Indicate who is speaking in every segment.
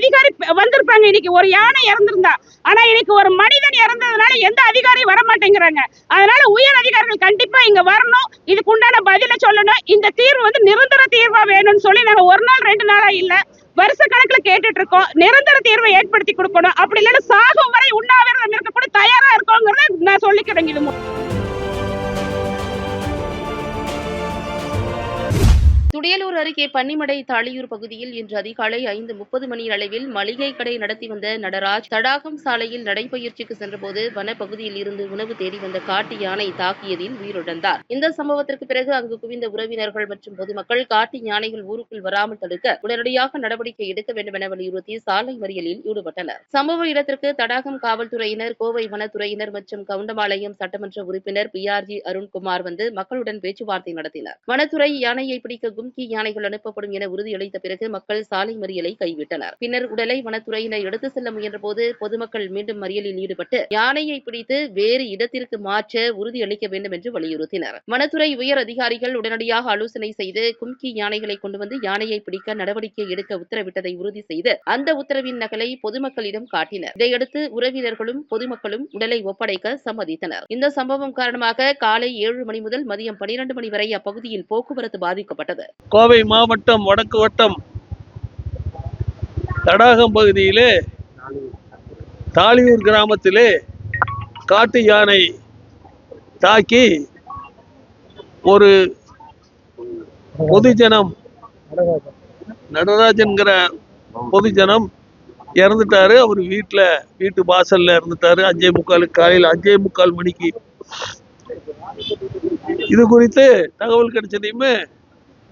Speaker 1: அதிகாரி வந்திருப்பாங்க. இன்னைக்கு ஒரு யானை இறந்திருந்தா. ஆனா இன்னைக்கு ஒரு மனிதன் இறந்ததுனால எந்த அதிகாரியும் வர மாட்டேங்கிறாங்க அதனால உயர் அதிகாரிகள் கண்டிப்பா இங்க வரணும். இதுக்கு உண்டான பதில சொல்லணும். இந்த தீர்வு வந்து நிரந்தர தீர்வா வேணும்னு சொல்லி நாங்க ஒரு நாள் ரெண்டு நாளா இல்ல வருஷ கணக்குல கேட்டுட்டு இருக்கோம் நிரந்தர தீர்வை ஏற்படுத்தி கொடுக்கணும். அப்படி இல்லைன்னா சாகும் வரை உண்ணாவிரதம் இருக்க கூட தயாரா இருக்கோங்கிறத நான் சொல்லிக்கிறேங்க இது
Speaker 2: துடியலூர் அருகே பன்னிமடை தாளியூர் பகுதியில் இன்று அதிகாலை ஐந்து முப்பது மணி அளவில் மளிகை கடை நடத்தி வந்த நடராஜ் தடாகம் சாலையில் நடைபயிற்சிக்கு சென்றபோது வனப்பகுதியில் இருந்து உணவு தேடி வந்த காட்டு யானை தாக்கியதில் உயிரிழந்தார். இந்த சம்பவத்திற்கு பிறகு அங்கு குவிந்த உறவினர்கள் மற்றும் பொதுமக்கள் காட்டு யானைகள் ஊருக்குள் வராமல் தடுக்க உடனடியாக நடவடிக்கை எடுக்க வேண்டும் என வலியுறுத்தி சாலை மறியலில் ஈடுபட்டனர். சம்பவ இடத்திற்கு தடாகம் காவல்துறையினர் கோவை வனத்துறையினர் மற்றும் கவுண்டமாலயம் சட்டமன்ற உறுப்பினர் பி ஆர் ஜி அருண்குமார் வந்து மக்களுடன் பேச்சுவார்த்தை நடத்தினர். வனத்துறை யானையை பிடிக்க கும்கி யானைகள் அனுப்பப்படும் என உறுதியளித்த பிறகு மக்கள் சாலை மறியலை கைவிட்டனர். பின்னர் உடலை வனத்துறையினர் எடுத்து செல்ல முயன்றபோது பொதுமக்கள் மீண்டும் மறியலில் ஈடுபட்டு யானையை பிடித்து வேறு இடத்திற்கு மாற்ற உறுதியளிக்க வேண்டும் என்று வலியுறுத்தினர். வனத்துறை உயர் அதிகாரிகள் உடனடியாக ஆலோசனை செய்து கும்கி யானைகளை கொண்டு வந்து யானையை பிடிக்க நடவடிக்கை எடுக்க உத்தரவிட்டதை உறுதி செய்து அந்த உத்தரவின் நகலை பொதுமக்களிடம் காட்டினர். இதையடுத்து உறவினர்களும் பொதுமக்களும் உடலை ஒப்படைக்க சம்மதித்தனர். இந்த சம்பவம் காரணமாக காலை ஏழு மணி முதல் மதியம் பனிரெண்டு மணி வரை அப்பகுதியில் போக்குவரத்து பாதிக்கப்பட்டது.
Speaker 3: கோவை மாவட்டம் வடக்கு வட்டம் தடாகம் பகுதியிலே தாளியூர் கிராமத்திலே காட்டு யானை தாக்கி ஒரு பொதுஜனம் நடராஜன்கிற பொதுஜனம் இறந்துட்டாரு. அவர் வீட்டில் வீட்டு வாசல்ல இறந்துட்டாரு. அஞ்சே முக்கால் காலையில் அஞ்சே முக்கால் மணிக்கு. இது குறித்து தகவல் கிடைச்சதையுமே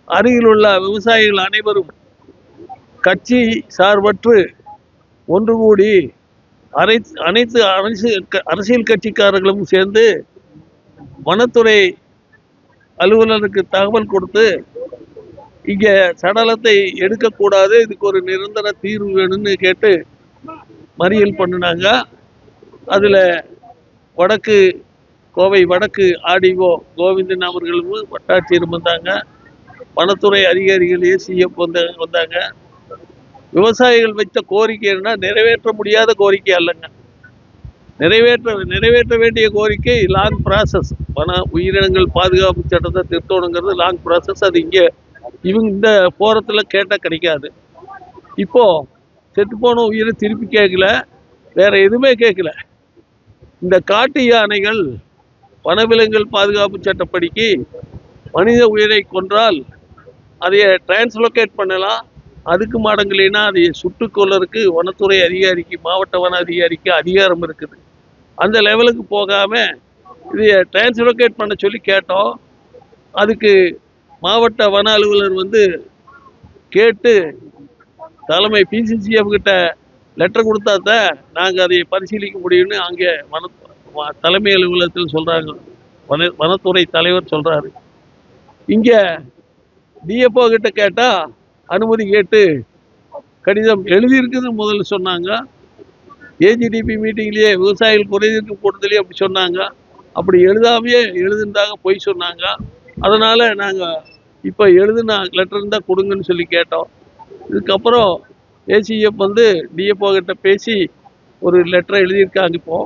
Speaker 3: அருகில் உள்ள விவசாயிகள் அனைவரும் கட்சி சார்பற்று ஒன்று கூடி அனைத்து அனைத்து அரசியல் க- அரசியல் கட்சிக்காரர்களும் சேர்ந்து வனத்துறை அலுவலருக்கு தகவல் கொடுத்து இங்கே சடலத்தை எடுக்கக்கூடாது இதுக்கு ஒரு நிரந்தர தீர்வு வேணும்னு கேட்டு மறியல் பண்ணினாங்க. அதில் வடக்கு கோவை வடக்கு ஆடிஓ கோவிந்தன் அவர்களும் வட்டாட்சியரும் வந்தாங்க. வனத்துறை அதிகாரிகள் ஏசிஎஃப் வந்தாங்க வந்தாங்க. விவசாயிகள் வைத்த கோரிக்கைன்னா நிறைவேற்ற முடியாத கோரிக்கை அல்லங்க. நிறைவேற்ற நிறைவேற்ற வேண்டிய கோரிக்கை லாங் ப்ராசஸ் வன உயிரினங்கள் பாதுகாப்பு சட்டத்தை திருத்தணுங்கிறது லாங் ப்ராசஸ் அது இங்கே இவங்க இந்த போரத்தில் கேட்டால் கிடைக்காது. இப்போது செத்துப்போன உயிரை திருப்பி கேட்கல வேற எதுவுமே கேட்கல. இந்த காட்டு யானைகள் வனவிலங்குகள் பாதுகாப்பு சட்டப்படிக்கு மனித உயிரை கொன்றால் அதைய டிரான்ஸ்லொகேட் பண்ணலாம். அதுக்கு மாடங்களேனா அதை சுட்டுக்கொள்ளறதுக்கு வனத்துறை அதிகாரிக்கு மாவட்ட வன அதிகாரிக்கு அதிகாரம் இருக்குது. அந்த லெவலுக்கு போகாமல் இதை டிரான்ஸ்லொகேட் பண்ண சொல்லி கேட்டோம். அதுக்கு மாவட்ட வன அலுவலர் வந்து கேட்டு தலைமை பிசிசிஎஃப் கிட்ட லெட்டர் கொடுத்தா தான் நாங்கள் அதை பரிசீலிக்க முடியும்னு அங்கே வன தலைமை அலுவலகத்தில் சொல்கிறாங்க வன வனத்துறை தலைவர் சொல்கிறாரு இங்கே டிஎஃப்ஓ கிட்ட கேட்டால் அனுமதி கேட்டு கடிதம் எழுதியிருக்குதுன்னு முதல்ல சொன்னாங்க. ஏஜிடிபி மீட்டிங்லேயே விவசாயிகள் குறைதீர்ப்பு கூட்டத்திலேயே அப்படி சொன்னாங்க. அப்படி எழுதாமையே எழுதுனதாக பொய் சொன்னாங்க. அதனால் நாங்கள் இப்போ எழுதுனா லெட்டர் இருந்தால் கொடுங்கன்னு சொல்லி கேட்டோம். இதுக்கப்புறம் ஏசிஎஃப் வந்து டிஎஃப்ஓ கிட்ட பேசி ஒரு லெட்டரை எழுதியிருக்காங்க இப்போ.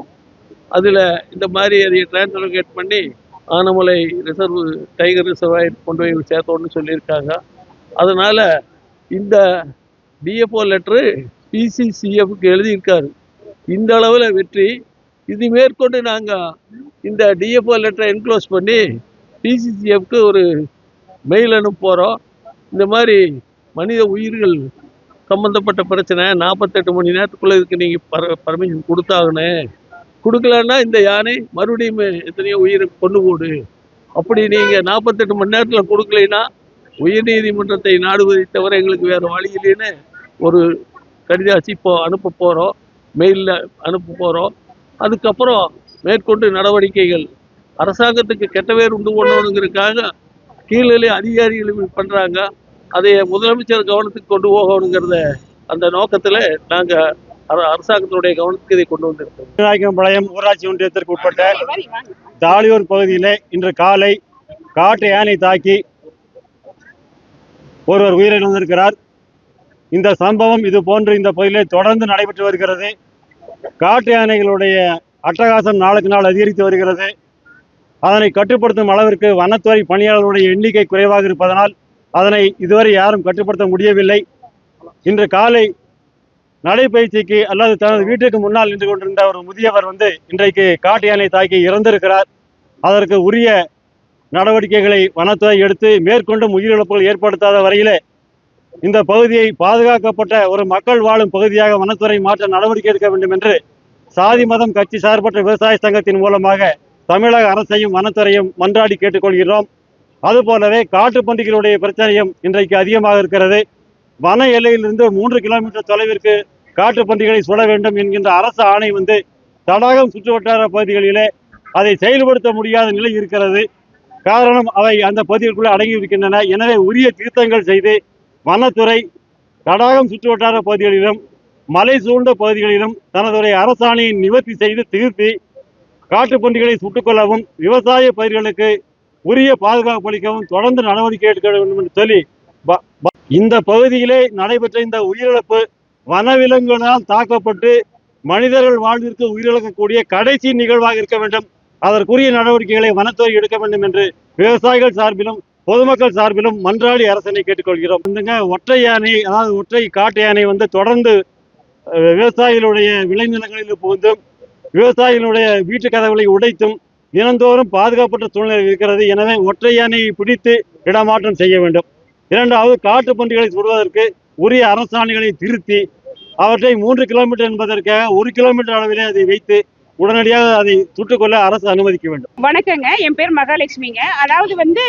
Speaker 3: அதில் இந்த மாதிரி அதை டிரான்ஸ்லோகேட் பண்ணி ஆனமலை ரிசர்வ் டைகர் ரிசர்வாய் கொண்டு போய் சேர்த்தோன்னு சொல்லியிருக்காங்க. அதனால் இந்த டிஎஃப்ஓ லெட்ரு பிசிசிஎஃப்க்கு எழுதியிருக்காரு. இந்த அளவில் வெற்றி. இது மேற்கொண்டு நாங்கள் இந்த டிஎஃப்ஓ லெட்டரை என்க்ளோஸ் பண்ணி பிசிசிஎஃப்க்கு ஒரு மெயில் அனுப்புகிறோம் இந்த மாதிரி மனித உயிர்கள் சம்மந்தப்பட்ட பிரச்சனை நாற்பத்தெட்டு மணி நேரத்துக்குள்ளே இதுக்கு நீங்கள் பர பர்மிஷன் கொடுத்தாகணும். கொடுக்கலன்னா இந்த யானை மறுபடியும் எத்தனையோ உயிரை கொண்டு போடு. அப்படி நீங்கள் நாற்பத்தெட்டு மணி நேரத்தில் கொடுக்கலைன்னா உயர்நீதிமன்றத்தை நாடுவதை தவிர எங்களுக்கு வேறு வழி இல்லைன்னு ஒரு கடிதாசி இப்போ அனுப்ப போகிறோம் மெயிலில் அனுப்ப போகிறோம் அதுக்கப்புறம் மேற்கொண்டு நடவடிக்கைகள். அரசாங்கத்துக்கு கெட்ட பேர் உண்டு பண்ணணுங்கிறதுக்காக கீழே அதிகாரிகள் பண்ணுறாங்க அதை முதலமைச்சர் கவனத்துக்கு கொண்டு போகணுங்கிறத அந்த நோக்கத்தில் நாங்கள் அரசாங்கத்தினுடைய கவனத்துக்கு இதை கொண்டு வந்திருக்கிறது.
Speaker 4: பாளையம் ஊராட்சி ஒன்றியத்திற்கு உட்பட்ட தாலியூர் பகுதியிலே இன்று காலை காட்டு யானை தாக்கி ஒருவர் உயிரிழந்திருக்கிறார் இந்த சம்பவம் இது போன்று இந்த பகுதியிலே தொடர்ந்து நடைபெற்று வருகிறது. காட்டு யானைகளுடைய அட்டகாசம் நாளுக்கு நாள் அதிகரித்து வருகிறது. அதனை கட்டுப்படுத்தும் அளவிற்கு வனத்துறை பணியாளர்களுடைய எண்ணிக்கை குறைவாக இருப்பதனால் அதனை இதுவரை யாரும் கட்டுப்படுத்த முடியவில்லை. இன்று காலை நடைபயிற்சிக்கு அல்லது தனது வீட்டுக்கு முன்னால் நின்று கொண்டிருந்த ஒரு முதியவர் வந்து இன்றைக்கு காட்டு யானை தாக்கி இறந்திருக்கிறார். அதற்கு உரிய நடவடிக்கைகளை வனத்துறை எடுத்து மேற்கொண்டும் உயிரிழப்புகள் ஏற்படுத்தாத வரையிலே இந்த பகுதியை பாதுகாக்கப்பட்ட ஒரு மக்கள் வாழும் பகுதியாக வனத்துறை மாற்ற நடவடிக்கை எடுக்க வேண்டும் என்று சாதி மதம் கட்சி சார்பற்ற விவசாய சங்கத்தின் மூலமாக தமிழக அரசையும் வனத்துறையும் மன்றாடி கேட்டுக்கொள்கிறோம். அதுபோலவே காட்டு பன்றிகளுடைய பிரச்சனையும் இன்றைக்கு அதிகமாக இருக்கிறது. வன எல்லையிலிருந்து மூன்று கிலோமீட்டர் தொலைவிற்கு காட்டுப் பன்றிகளை சுட வேண்டும் என்கின்ற அரசு ஆணை வந்து தடாகம் சுற்றுவட்டார பகுதிகளிலே அதை செயல்படுத்த முடியாத நிலை இருக்கிறது. காரணம் அவை அந்த பகுதிகளுக்குள்ளே அடங்கி இருக்கின்றன. எனவே உரிய திருத்தங்கள் செய்து வனத்துறை தடாகம் சுற்றுவட்டார பகுதிகளிலும் மலை சூழ்ந்த பகுதிகளிலும் தனதுடைய அரசாணையை நிவர்த்தி செய்து திருத்தி காட்டுப் பன்றிகளை சுட்டுக்கொள்ளவும் விவசாய பயிர்களுக்கு உரிய பாதுகாப்பு அளிக்கவும் தொடர்ந்து நடவடிக்கை எடுக்க வேண்டும் என்று சொல்லி ப- ப- இந்த பகுதியிலே நடைபெற்ற இந்த உயிரிழப்பு வனவிலங்குகளால் தாக்கப்பட்டு மனிதர்கள் வாழ்விற்கு உயிரிழக்கக்கூடிய கடைசி நிகழ்வாக இருக்க வேண்டும். அதற்குரிய நடவடிக்கைகளை வனத்துறை எடுக்க வேண்டும் என்று விவசாயிகள் சார்பிலும் பொதுமக்கள் சார்பிலும் மன்றாடி அரசனை கேட்டுக்கொள்கிறோம். வந்துங்க ஒற்றை யானை அதாவது ஒற்றை காட்டு யானை வந்து தொடர்ந்து விவசாயிகளுடைய விளைநிலங்களில் புகுந்தும் விவசாயிகளுடைய வீட்டு கதவுகளை உடைத்தும் தினந்தோறும் பாதுகாப்பற்ற சூழ்நிலை இருக்கிறது. எனவே ஒற்றை யானையை பிடித்து இடமாற்றம் செய்ய வேண்டும். இரண்டாவது காட்டு பன்றிகளை சுடுவதற்கு உரிய அரசாணைகளை திருத்தி அவற்றை மூன்று கிலோமீட்டர் என்பதற்காக ஒரு கிலோமீட்டர் அளவிலே அதை வைத்து உடனடியாக அதை சுட்டுக்கொள்ள அரசு அனுமதிக்க வேண்டும்.
Speaker 1: வணக்கங்க. என் பேர் மகாலட்சுமிங்க. அதாவது வந்து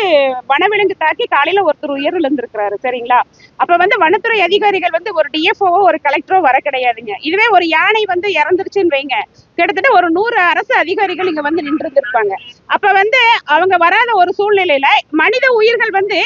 Speaker 1: வனவிலங்கு தாக்கி காலையில ஒருத்தர் உயிரிழந்திருக்கிறாரு. சரிங்களா? அப்ப வந்து வனத்துறை அதிகாரிகள் வந்து ஒரு டிஎஃப்ஓவோ ஒரு கலெக்டரோ வர கிடையாதுங்க. இதுவே ஒரு யானை வந்து இறந்துருச்சுன்னு வைங்க. கிட்டத்தட்ட ஒரு நூறு அரசு அதிகாரிகள் இங்க வந்து நின்று இருப்பாங்க அப்ப வந்து அவங்க வராத ஒரு சூழ்நிலையில மனித உயிர்கள் வந்து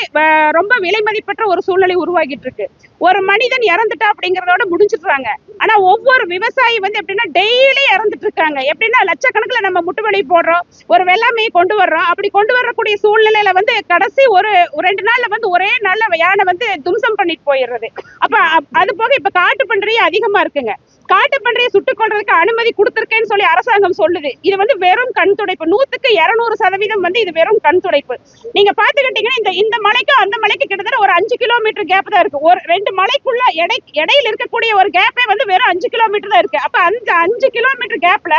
Speaker 1: ரொம்ப விலை மதிப்பற்ற ஒரு சூழ்நிலை உருவாகிட்டு இருக்கு ஒரு மனிதன் இறந்துட்டா அப்படிங்கறதோட முடிஞ்சிடுறாங்க. ஆனா ஒவ்வொரு விவசாயி வந்து எப்படின்னா டெய்லி இறந்துட்டு இருக்காங்க எப்படின்னா லட்சக்கணக்கில் நம்ம முட்டுவலி போடுறோம் ஒரு வெள்ளாமையை கொண்டு வர்றோம். அப்படி கொண்டு வரக்கூடிய சூழ்நிலையில வந்து கடைசி ஒரு ரெண்டு நாள்ல வந்து ஒரே நாள்ல யானை வந்து தும்சம் பண்ணிட்டு போயிடுறது. அப்ப அப்- அது போக இப்ப காட்டு பன்றியே அதிகமா இருக்குங்க. காட்டு பன்றியை சுட்டுக் கொள்றதுக்கு அனுமதி கொடுத்திருக்கேன்னு சொல்லி அரசாங்கம் சொல்லுது. இது வந்து வெறும் கண் துடைப்பு. நூத்துக்கு இருநூறு சதவீதம் வந்து இது வெறும் கண் துடைப்பு. நீங்க பாத்துக்கிட்டீங்கன்னா இந்த இந்த மலைக்கும் அந்த மலைக்கு கிட்டத்தட்ட ஒரு அஞ்சு கிலோமீட்டர் கேப் தான் இருக்கு. ஒரு ரெண்டு மலைக்குள்ள எடை இடையில இருக்கக்கூடிய ஒரு கேப்பே வந்து வெறும் அஞ்சு கிலோமீட்டர் தான் இருக்கு. அப்ப அந்த அஞ்சு கிலோமீட்டர் கேப்ல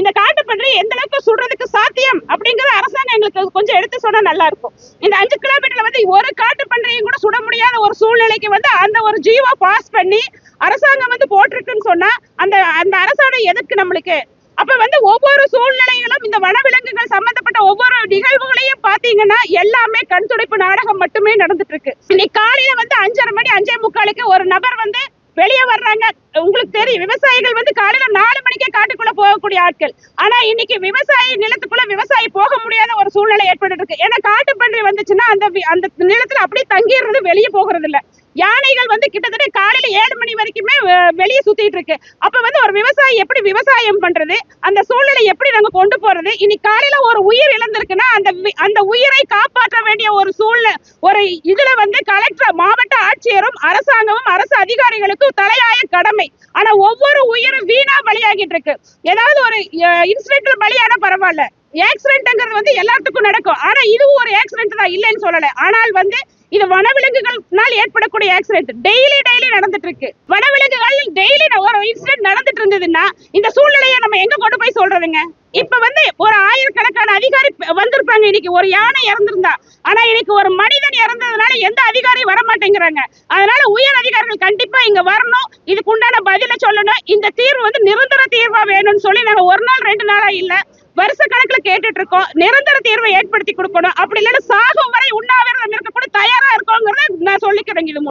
Speaker 1: இந்த காட்டுப்பன்றி எந்த அளவுக்கு சுடுறதுக்கு சாத்தியம் அப்படிங்கறது அரசாங்கம் எங்களுக்கு கொஞ்சம் எடுத்து சொன்னா நல்லா இருக்கும். இந்த அஞ்சு கிலோமீட்டர்ல வந்து ஒரு காட்டுப்பன்றியும் கூட சுட முடியாத ஒரு சூழ்நிலைக்கு வந்து அந்த ஒரு ஜீவோ பாஸ் பண்ணி அரசாங்கம் வந்து போட்டிருக்குன்னு சொன்னா அந்த அந்த அரசாணை எதுக்கு நம்மளுக்கு? அப்ப வந்து ஒவ்வொரு சூழ்நிலைகளும் இந்த வனவிலங்குகள் சம்பந்தப்பட்ட ஒவ்வொரு நிகழ்வுகளையும் பாத்தீங்கன்னா எல்லாமே கண் துடைப்பு நாடகம் மட்டுமே நடந்துட்டு இருக்கு. இன்னைக்கு காலையில வந்து அஞ்சரை மணி அஞ்சே முக்காலுக்கு ஒரு நபர் வந்து வெளியே வர்றாங்க. உங்களுக்கு தெரியும் விவசாயிகள் வந்து காலையில நாலு மணிக்கே காட்டுக்குள்ள போகக்கூடிய ஆட்கள். ஆனா இன்னைக்கு விவசாயி நிலத்துக்குள்ள விவசாயி ஒரு சூழ்நிலை ஏற்பட்டு இருக்கு ஏன்னா காட்டு பன்றி வந்துச்சுன்னா அந்த அந்த நிலத்துல அப்படியே தங்கிடுறது வெளியே போகிறது இல்ல யானைகள் வந்து கிட்டத்தட்ட காலையில ஏழு மணி வரைக்குமே வெ- வெளியே சுத்திட்டு இருக்கு. அப்ப வந்து ஒரு விவசாயி எப்படி விவசாயம் பண்றது? அந்த சூழ்நிலை எப்படி நாங்க கொண்டு போறது? இன்னைக்கு காலையில ஒரு உயிர் இழந்திருக்குன்னா அந்த அந்த உயிரை காப்பாற்ற வேண்டிய ஒரு சூழ்நிலை ஒரு இதுல வந்து கலெக்டர் மாவட்ட ஆட்சியரும் அரசாங்கமும் அரசு அதிகாரிகளுக்கும் தலையாய கடமை. ஆனா ஒவ்வொரு உயிரும் வீணா பலியாகிட்டு இருக்கு. ஏதாவது ஒரு இன்சிடென்ட்ல பலியான பரவாயில்ல. ஆக்சிடென்ட்ங்கிறது வந்து எல்லாத்துக்கும் நடக்கும். ஆனா இதுவும் ஒரு ஆக்சிடென்ட் தான். இல்லைன்னு சொல்லல. ஆனால் வந்து இது வனவிலங்குகள்னால் ஏற்படக்கூடிய ஆக்சிடென்ட் டெய்லி டெய்லி நடந்துட்டு இருக்கு வனவிலங்குகள் டெய்லி ஒரு இன்சிடென்ட் நடந்துட்டு இருந்ததுன்னா இந்த சூழ்நிலையை நம்ம எங்க கொண்டு போய் சொல்றதுங்க? இப்ப வந்து ஒரு ஆயிரக்கணக்கான அதிகாரி வந்திருப்பாங்க. இன்னைக்கு ஒரு யானை இறந்திருந்தா. ஆனா இன்னைக்கு ஒரு மனிதன் இறந்ததுனால எந்த அதிகாரியும் வர மாட்டேங்கிறாங்க அதனால உயர் அதிகாரிகள் கண்டிப்பா இங்க வரணும். இதுக்கு உண்டான பதில சொல்லணும். இந்த தீர்வு வந்து நிரந்தர தீர்வா வேணும்னு சொல்லி நாங்க ஒரு நாள் ரெண்டு நாளா இல்லை. வருஷ கணக்குல கேட்டுட்டு இருக்கோம் நிரந்தர தீர்வை ஏற்படுத்தி கொடுக்கணும். அப்படி இல்லைன்னா சாகும் வரை உண்ணாவிரதம் இருக்க கூட தயாரா இருக்கோங்கிறத நான் சொல்லிக்கிறேங்க இது